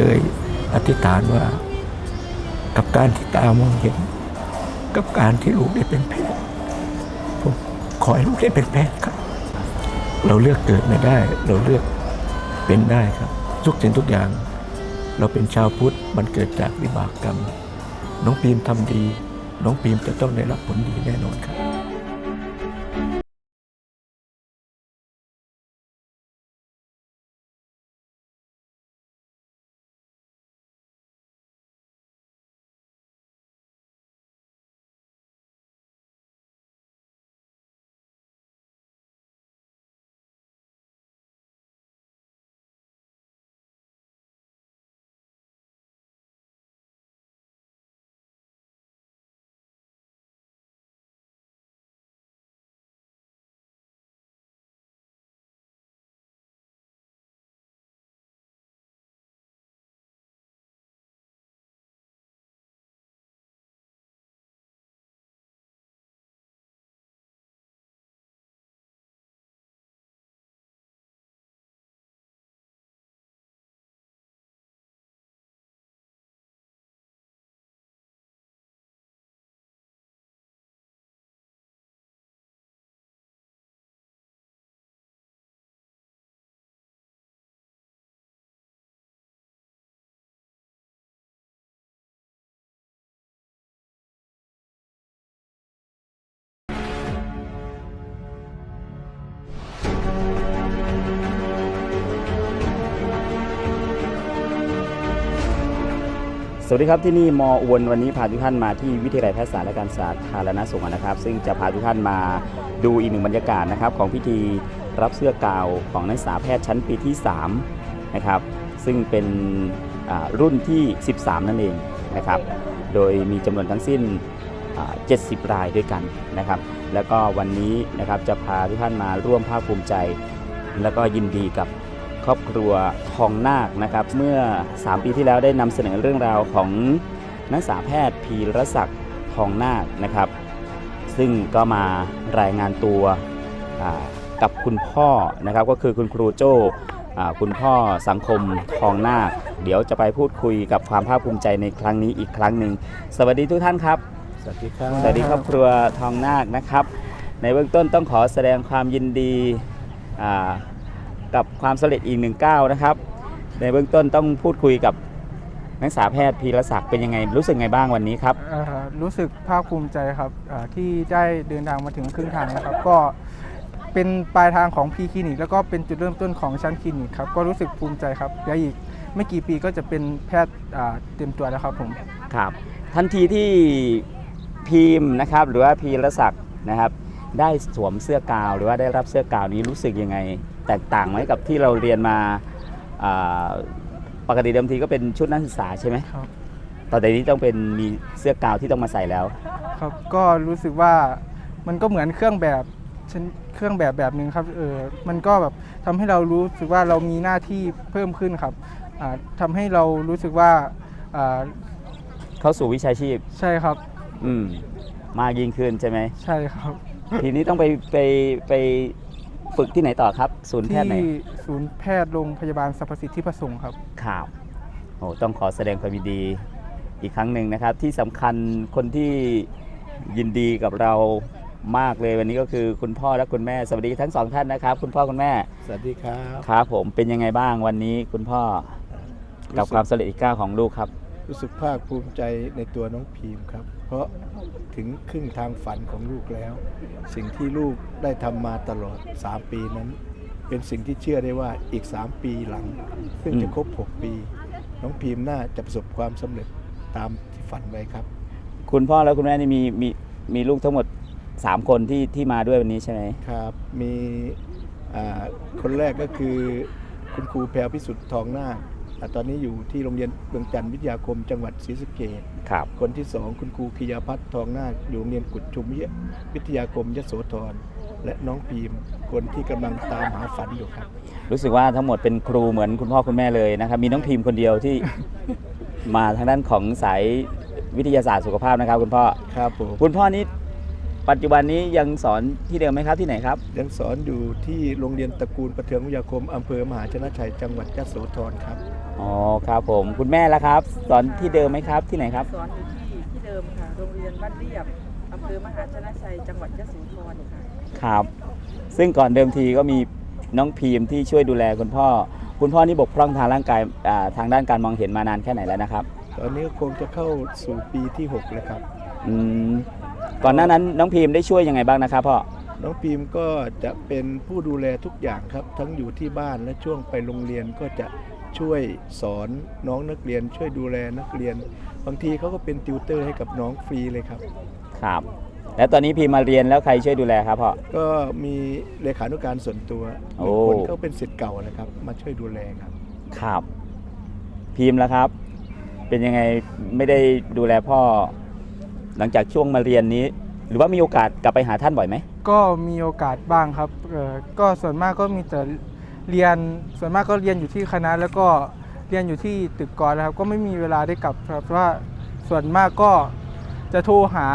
เคยอธิษฐานว่า กับการที่ตามองเห็น กับการที่ลูกได้เป็นแพทย์ผมขอให้ลูกได้เป็นแพทย์ครับ เราเลือกเกิดไม่ได้ เราเลือกเป็นได้ครับ ทุกสิ่งทุกอย่าง เราเป็นชาวพุทธมันเกิดจากวิบากกรรม น้องปีมทำดี น้องปีมจะต้องได้รับผลดีแน่นอนครับ สวัสดีครับที่นี่มออวนวันนี้พาทุกท่านมาที่วิทยาลัยแพทยศาสตร์และการสาธารณสุขนะครับ ซึ่งจะพาทุกท่านมาดูอีกหนึ่งบรรยากาศนะครับของพิธีรับเสื้อกาวของนักศึกษาแพทย์ชั้นปีที่3นะครับซึ่งเป็นรุ่นที่ 13 นั่นเองนะครับโดยมีจำนวนทั้งสิ้น 70 รายด้วยกันนะครับ แล้วก็วันนี้นะครับจะพาทุกท่านมาร่วมภาคภูมิใจ แล้วก็ยินดีกับ ครอบครัวทองนาคนะครับ เมื่อ 3 ปีที่แล้วได้นำเสนอเรื่องราวของนักศึกษาแพทย์พีรศักดิ์ทองนาคนะครับ ซึ่งก็มารายงานตัวอ่ากับคุณพ่อนะครับ ก็คือคุณครูโจ้อ่าคุณพ่อสังคมทองนาค เดี๋ยวจะไปพูดคุยกับความภาคภูมิใจในครั้งนี้อีกครั้งหนึ่งสวัสดีทุกท่านครับ สวัสดีครับสวัสดีครอบครัวทองนาคนะครับ ในเบื้องต้นต้องขอแสดงความยินดีอ่า กับความสำเร็จอีกหนึ่งก้าวนะครับ ในเบื้องต้นต้องพูดคุยกับนักศึกษาแพทย์พีรศักดิ์เป็นยังไง รู้สึกไงบ้างวันนี้ครับ เอ่อรู้สึกภาคภูมิใจครับเอ่อที่ได้เดินทางมาถึงครึ่งทางนะครับ ก็เป็นปลายทางของพีคลินิกแล้วก็เป็นจุดเริ่มต้นของชั้นคลินิกครับก็รู้สึกภูมิใจครับเดี๋ยวอีกไม่กี่ปีก็จะเป็นแพทย์อ่าเต็มตัวแล้วครับผม ครับทันทีที่พีมนะครับหรือว่าพีรศักดิ์นะครับ ได้สวมเสื้อกาวหรือว่าได้รับเสื้อกาวนี้รู้สึกยังไง แตกต่างไหมกับที่เราเรียนมาอ่าปกติเดิมทีก็เป็นชุดนักศึกษาใช่ไหมครับตอนนี้ต้องเป็นมีเสื้อกาวที่ต้องมาใส่แล้ว ครับก็รู้สึกว่ามันก็เหมือนเครื่องแบบชั้นเครื่องแบบแบบหนึ่งครับเออมันก็แบบทำให้เรารู้สึกว่าเรามีหน้าที่เพิ่มขึ้นครับอ่าทำให้เรารู้สึกว่าอ่าเข้าสู่วิชาชีพ ใช่ครับ อืมมากยิ่งขึ้นใช่ไหมใช่ครับ ทีนี้ต้องไปไปไป ฝึกที่ไหนต่อครับ ศูนย์แพทย์ไหนที่ศูนย์แพทย์โรงพยาบาลสรรพสิทธิประสงค์ครับ ข่าวโอ้ต้องขอแสดงความยินดีอีกครั้งหนึ่งนะครับ ที่สำคัญคนที่ยินดีกับเรามากเลยวันนี้ก็คือคุณพ่อและคุณแม่สวัสดีทั้งสองท่านนะครับ คุณพ่อคุณแม่สวัสดีครับ ครับผมเป็นยังไงบ้างวันนี้คุณพ่อกับความสำเร็จอีกก้าวของลูกครับ รู้สึกภาคภูมิใจในตัวน้องพีมครับ เพราะถึงครึ่งทางฝันของลูกแล้ว สิ่งที่ลูกได้ทำมาตลอด 3 ปีนั้น เป็นสิ่งที่เชื่อได้ว่าอีก 3 ปีหลัง ซึ่งจะครบ 6 ปี น้องพีมน่าจะประสบความสำเร็จตามที่ฝันไว้ครับ คุณพ่อและคุณแม่นี่มีมีมีลูกทั้งหมด 3 คนที่ที่มาด้วยวันนี้ใช่ไหมครับ มีอ่าคนแรกก็คือคุณครูแพรวพิสุทธิ์ทองนาคอ่า ตอนนี้อยู่ที่โรงเรียนเบืองจันทร์วิทยาคมจังหวัดศรีสะเกษครับ คนที่สองคุณครูคิยาพัฒน์ทองนาคอยู่โรงเรียนกุดชุมวิทยาคมยโสธรและน้องพีมคนที่กำลังตามหาฝันอยู่ครับ รู้สึกว่าทั้งหมดเป็นครูเหมือนคุณพ่อคุณแม่เลยนะครับ มีน้องพิมพ์คนเดียวที่มาทางด้านของสายวิทยาศาสตร์สุขภาพนะครับ คุณพ่อครับผมคุณพ่อนี่ ปัจจุบันนี้ยังสอนที่เดิมไหมครับที่ไหนครับ ยังสอนอยู่ที่โรงเรียนตระกูลประเทืองวิทยาคมอำเภอมหาชนะชัยจังหวัดยโสธรครับ อ๋อครับผมคุณแม่ละครับ สอนที่เดิมไหมครับที่ไหนครับ สอนอยู่ที่ที่เดิมค่ะ โรงเรียนบ้านเรียบอำเภอมหาชนะชัยจังหวัดยะโสธรค่ะครับ ซึ่งก่อนเดิมทีก็มีน้องพีมที่ช่วยดูแลคุณพ่อ คุณพ่อนี่บกพร่องทางร่างกายอ่าทางด้านการมองเห็นมานานแค่ไหนแล้วนะครับ ตอนนี้ก็คงจะเข้าสู่ปีที่6แล้วครับ อืม ก่อนหน้านั้นน้องพีมได้ช่วยยังไงบ้างนะครับพ่อ น้องพิมก็จะเป็นผู้ดูแลทุกอย่างครับ ทั้งอยู่ที่บ้านและช่วงไปโรงเรียนก็จะช่วยสอนน้องนักเรียน ช่วยดูแลนักเรียน บางทีเขาก็เป็นติวเตอร์ให้กับน้องฟรีเลยครับ ครับ แล้วตอนนี้พีมมาเรียนแล้วใครช่วยดูแลครับพ่อ ก็มีเลขานุการส่วนตัวโอ้บางคนเขาเป็นศิษย์เก่านะครับ มาช่วยดูแลครับ ครับพีมแล้วครับ เป็นยังไงไม่ได้ดูแลพ่อ หลังจากช่วงมาเรียนนี้ หรือว่ามีโอกาสกลับไปหาท่านบ่อยไหมก็มีโอกาสบ้างครับเอ่อก็ส่วนมากก็มีแต่เรียนส่วนมากก็เรียนอยู่ที่คณะแล้วก็เรียนอยู่ที่ตึกกอนนะครับ ก็ไม่มีเวลาได้กลับครับเพราะว่าส่วนมากก็จะโทรหา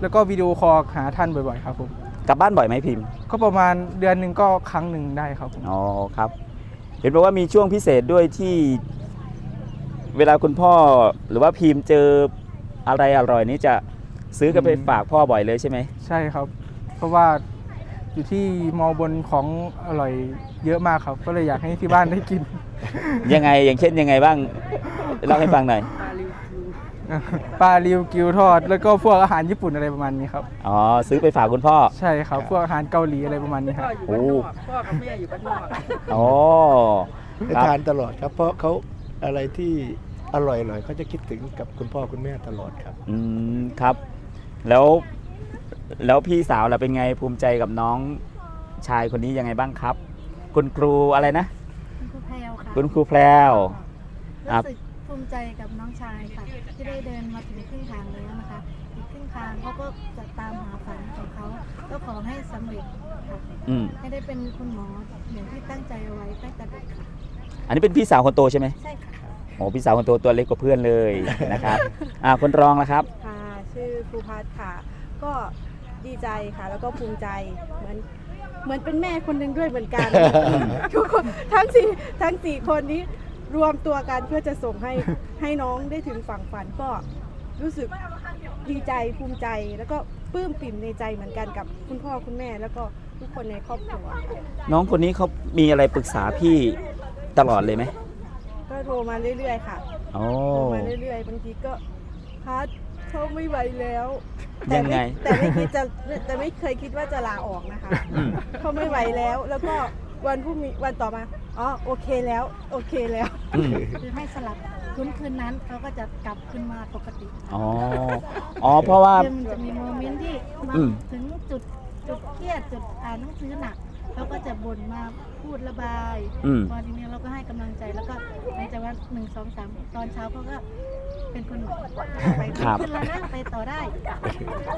แล้วก็วิดีโอคอลหาท่านบ่อยๆครับผมกลับบ้านบ่อยไหมพิมพ์ก็ประมาณเดือนหนึ่งก็ครั้งหนึ่งได้ครับผมอ๋อครับ เห็นบอกว่ามีช่วงพิเศษด้วยที่ เวลาคุณพ่อหรือว่าพิมพ์เจออะไรอร่อยนี้จะ ซื้อกันไปฝากพ่อบ่อยเลยใช่ไหมใช่ครับ เพราะว่าอยู่ที่มอบนของอร่อยเยอะมากครับ ก็เลยอยากให้ที่บ้านได้กิน ยังไงอย่างเช่นยังไงบ้างเล่าให้ฟังหน่อยปลาลิวคิวปลาริวกิวทอด แล้วก็พวกอาหารญี่ปุ่นอะไรประมาณนี้ครับอ๋อซื้อไปฝากคุณพ่อ ใช่ครับ พวกอาหารเกาหลีอะไรประมาณนี้คพ่รัอบอยู่บ้านนอกพ่อกับแม่อยู่บ้านนอกอ๋อให้ครับทานตลอดครับเพราะเขาอะไรที่อร่อยๆเขาจะคิดถึงกับคุณพ่อคุณแม่ตลอดครับ อืมครับ แล้วแล้วพี่สาวล่ะเป็นไงภูมิใจกับน้องชายคนนี้ยังไงบ้างครับ คุณครูอะไรนะ คุณครูแพรวค่ะคุณครูแพรว ครับรู้สึกภูมิใจกับน้องชายค่ะ ที่ได้เดินมาถึงครึ่งทางแล้วนะคะ อีกครึ่งทางเขาก็จะตามหาฝันของเขา ก็ขอให้สำเร็จค่ะอืมให้ได้เป็นคุณหมออย่างที่ตั้งใจเอาไว้ตั้งแต่เด็กค่ะ อันนี้เป็นพี่สาวคนโตใช่ไหมใช่ค่ะ โอ้พี่สาวคนโตตัวเล็กกว่าเพื่อนเลยนะครับ อ่าคนรองนะครับค่ะ ชื่อครูพัฒน์ค่ะ ก็ดีใจค่ะ แล้วก็ภูมิใจเหมือนเหมือนเป็นแม่คนหนึ่งด้วยเหมือนกัน ทุกคนทั้งสี่ทั้งสี่คนนี้รวมตัวกันเพื่อจะส่งให้ให้น้องได้ถึงฝั่งฝันก็รู้สึกดีใจภูมิใจ แล้วก็ปลื้มปิ่มในใจเหมือนกันกับคุณพ่อคุณแม่ แล้วก็ทุกคนในครอบครัวค่ะน้องคนนี้เขามีอะไรปรึกษาพี่ตลอดเลยไหมก็โทรมาเรื่อยๆค่ะ โอ้ โทรมาเรื่อยๆ บางทีก็พัด เขาไม่ไหวแล้วยังไงแต่ไม่คิดจะแต่ไม่เคยคิดว่าจะลาออกนะคะอืม เขาไม่ไหวแล้ว แล้วก็วันพรุ่งนี้วันต่อมาอ๋อโอเคแล้ว โอเคแล้ว อืมคือให้สลับคืนคืนนั้นเขาก็จะกลับขึ้นมาปกติอ๋ออ๋อเพราะว่า คือมันจะมีโมเมนต์ที่มาอืม ถึงจุดจุดเครียดจุดอ่านหนังสือหนัก เขาก็จะบ่นมาพูดระบายอืม พอทีนี้เราก็ให้กำลังใจแล้วก็ในใจว่าหนึ่งสองสามตอนเช้าเขาก็เป็นคนใหม่ไปครับขึ้นแล้วนะไปต่อได้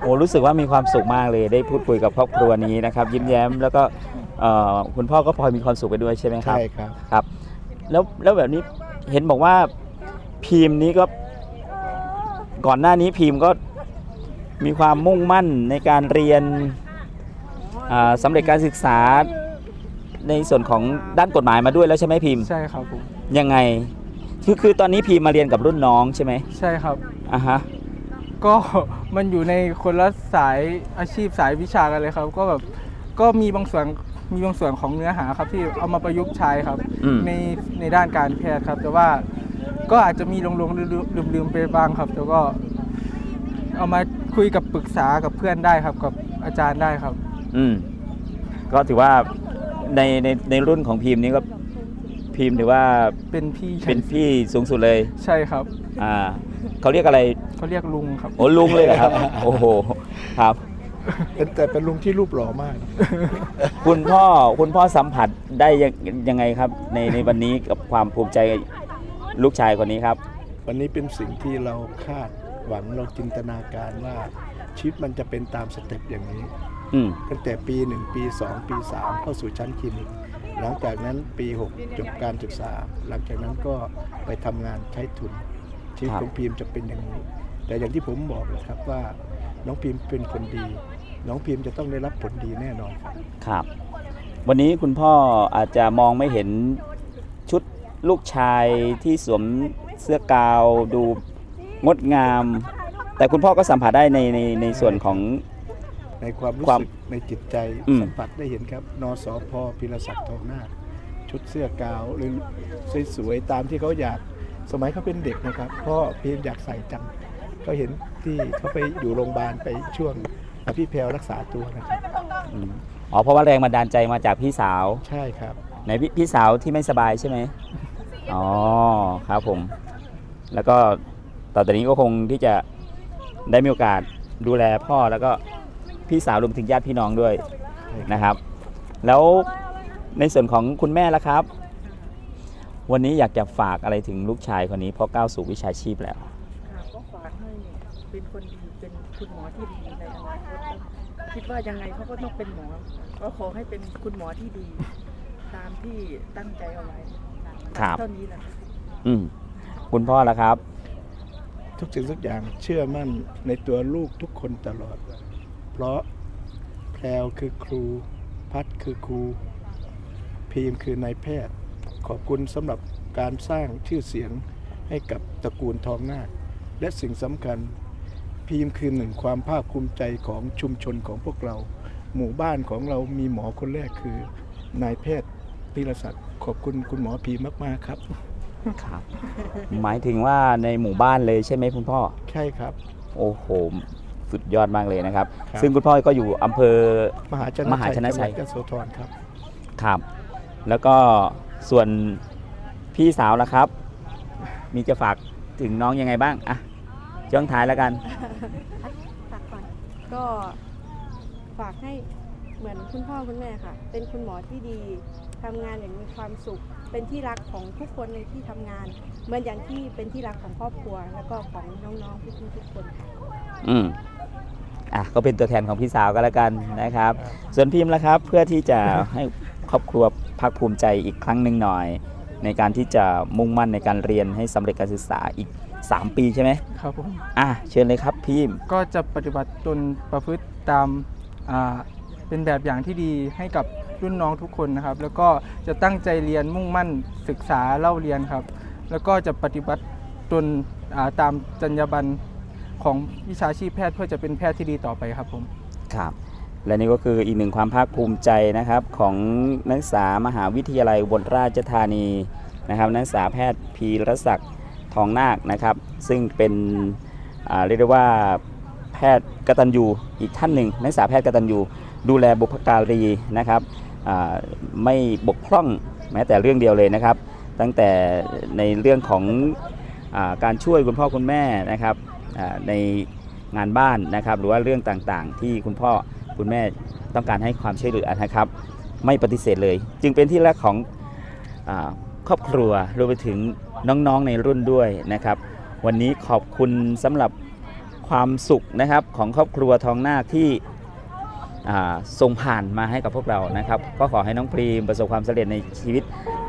โอ้รู้สึกว่ามีความสุขมากเลยได้พูดคุยกับครอบครัวนี้นะครับ ยิ้มแย้มแล้วก็เอ่อคุณพ่อก็พลอยมีความสุขไปด้วยใช่ไหมครับใช่ครับ ครับ แล้วแล้วแบบนี้เห็นบอกว่าพีมนี้ก็ ก่อนหน้านี้พีมก็มีความมุ่งมั่นในการเรียนอ่า สำเร็จการศึกษาในส่วนของด้านกฎหมายมาด้วยแล้วใช่ไหมพิมพ์ใช่ครับผมยังไงคือคือตอนนี้พีมมาเรียนกับรุ่นน้องใช่ไหมใช่ครับอะฮะก็มันอยู่ในคนละสายอาชีพสายวิชากันเลยครับ ก็แบบก็มีบางส่วนมีบางส่วนของเนื้อหาครับที่เอามาประยุกต์ใช้ครับอืมในในด้านการแพทย์ครับ แต่ว่าก็อาจจะมีลงลงลืมลืมลืมไปบ้างครับ แต่ก็เอามาคุยกับปรึกษากับเพื่อนได้ครับ กับอาจารย์ได้ครับ อืม ก็ถือว่าในในในรุ่นของพีมนี้ก็พีมถือว่าเป็นพี่เป็นพี่สูงสุดเลย ใช่ครับอ่าเขาเรียกอะไรเขาเรียกลุงครับ โอ้ลุงเลยเหรอครับ โอ้โหครับ เป็นแต่เป็นลุงที่รูปหล่อมาก คุณพ่อคุณพ่อสัมผัสได้ยังยังไงครับ ในในวันนี้กับความภูมิใจลูกชายคนนี้ครับ วันนี้เป็นสิ่งที่เราคาดหวังเราจินตนาการว่าชีวิตมันจะเป็นตามสเต็ปอย่างนี้ อืม ตั้งแต่ปี 1 ปี 2 ปี 3 เข้าสู่ชั้นคลินิก หลังจากนั้นปี 6 จบการศึกษา หลังจากนั้นก็ไปทำงานใช้ทุน ชีวิตครับ ของพีมจะเป็นอย่างนี้ แต่อย่างที่ผมบอกนะครับว่า น้องพีมเป็นคนดี น้องพิมพ์จะต้องได้รับผลดีแน่นอนครับ ครับ วันนี้คุณพ่ออาจจะมองไม่เห็นชุดลูกชายที่สวมเสื้อกาวดูงดงาม แต่คุณพ่อก็สัมผัสได้ในในในส่วนของ ในความรู้ความสึกในจิตใจอืม สัมผัสได้เห็นครับนสพพิรศักดิ์ทองนาคชุดเสื้อกาวหรือสวยๆตามที่เขาอยากสมัยเขาเป็นเด็กนะครับพ่อพิมพ์อยากใส่จังก็เห็นที่เขาไปอยู่โรงพยาบาลไปช่วงพี่แพรวรักษาตัวนะครับ อืมอ๋อเพราะว่าแรงบันดาลใจมาจากพี่สาวใช่ครับ ไหนพี่พี่สาวที่ไม่สบายใช่ไหมอ๋อครับผม แล้วก็ต่อจากนี้ก็คงที่จะได้มีโอกาสดูแลพ่อแล้วก็ พี่สาวรวมถึงญาติพี่น้องด้วยนะครับ แล้วในส่วนของคุณแม่ละครับ วันนี้อยากจะฝากอะไรถึงลูกชายคนนี้เพราะก้าวสู่วิชาชีพแล้ว ค่ะก็ฝากให้เป็นคนดีเป็นคุณหมอที่ดีในอนาคตคิดว่ายังไงเขาก็ต้องเป็นหมอ ก็ขอให้เป็นคุณหมอที่ดี ตามที่ตั้งใจเอาไว้ครับ เท่านี้แหละอืมคุณพ่อละครับ ทุกสิ่งทุกอย่างเชื่อมั่นในตัวลูกทุกคนตลอด เพราะแพรวคือครู พัดคือครู พีมคือนายแพทย์ ขอบคุณสำหรับการสร้างชื่อเสียงให้กับตระกูลทองนาค และสิ่งสำคัญ พีมคือหนึ่งความภาคภูมิใจของชุมชนของพวกเรา หมู่บ้านของเรามีหมอคนแรกคือนายแพทย์พิรศักดิ์ขอบคุณคุณหมอพีมมาก ๆ ครับ ครับ หมายถึงว่าในหมู่บ้านเลยใช่ไหมคุณพ่อ ใช่ครับ โอ้โห สุดยอดมากเลยนะครับ ครับ ซึ่งคุณพ่อก็อยู่อำเภอ มหาชมหาชนะชัย จังหวัดยโสธรครับ ครับ แล้วก็ส่วนพี่สาวล่ะครับ มีจะฝากถึงน้องยังไงบ้างอะช่วงท้ายแล้วกัน ฝากก่อนก็ฝากให้เหมือนคุณพ่อคุณแม่ค่ะ เป็นคุณหมอที่ดีทำงานอย่างมีความสุข เป็นที่รักของทุกคนในที่ทำงาน เหมือนอย่างที่เป็นที่รักของครอบครัว แล้วก็ของน้องๆพี่ๆทุกคนค่ะ อืม อะก็เป็นตัวแทนของพี่สาวก็แล้วกันนะครับ ส่วนพิมพ์ละครับเพื่อที่จะให้ครอบครัวภาคภูมิใจอีกครั้งหนึ่งหน่อย ในการที่จะมุ่งมั่นในการเรียนให้สำเร็จการศึกษาอีก 3 ปีใช่ไหมครับผมอะเชิญเลยครับพิมพ์ก็จะปฏิบัติตนประพฤติตามอ่าเป็นแบบอย่างที่ดีให้กับรุ่นน้องทุกคนนะครับ แล้วก็จะตั้งใจเรียนมุ่งมั่นศึกษาเล่าเรียนครับ แล้วก็จะปฏิบัติตนอ่าตามจรรยาบรรณ ของวิชาชีพแพทย์เพื่อจะเป็นแพทย์ที่ดีต่อไปครับผมครับ และนี่ก็คืออีกหนึ่งความภาคภูมิใจนะครับของนักศึกษามหาวิทยาลัยบลราชธานีนะครับ นักศึกษาแพทย์พีรศักดิ์ทองนาคนะครับ ซึ่งเป็นเรียกได้ว่าแพทย์กตัญญูอีกท่านหนึ่งนักศึกษาแพทย์กตัญญูดูแลบุพการีนะครับไม่บกพร่องแม้แต่เรื่องเดียวเลยนะครับ ตั้งแต่ในเรื่องของอการช่วยคุณพ่อคุณแม่นะครับ ในงานบ้านนะครับหรือว่าเรื่องต่างๆ ที่คุณพ่อคุณแม่ต้องการให้ความช่วยเหลือนะครับ ไม่ปฏิเสธเลย จึงเป็นที่รักของอครอบครัวรวมไปถึงน้องๆในรุ่นด้วยนะครับ วันนี้ขอบคุณสำหรับความสุขนะครับของครอบครัวทองนาคที่ส่งผ่านมาให้กับพวกเรานะครับ ก็ขอให้น้องพรีมประสบความสำเร็จในชีวิต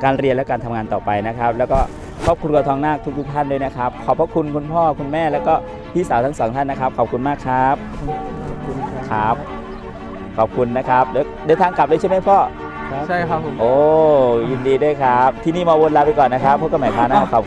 การเรียนและการทำงานต่อไปนะครับ แล้วก็ ครอบครัวทองนาคทุกๆท่านด้วยนะครับ ขอบพระคุณคุณพ่อคุณแม่แล้วก็พี่สาวทั้งสองท่านนะครับ ขอบคุณมากครับครับ ขอบคุณนะครับเดี๋ยวเดินทางกลับเลยใช่ไหมพ่อ ใช่ครับผม โอ้ยินดีด้วยครับ ที่นี่มาวนลาไปก่อนนะครับพบกันใหม่คราวหน้าขอบ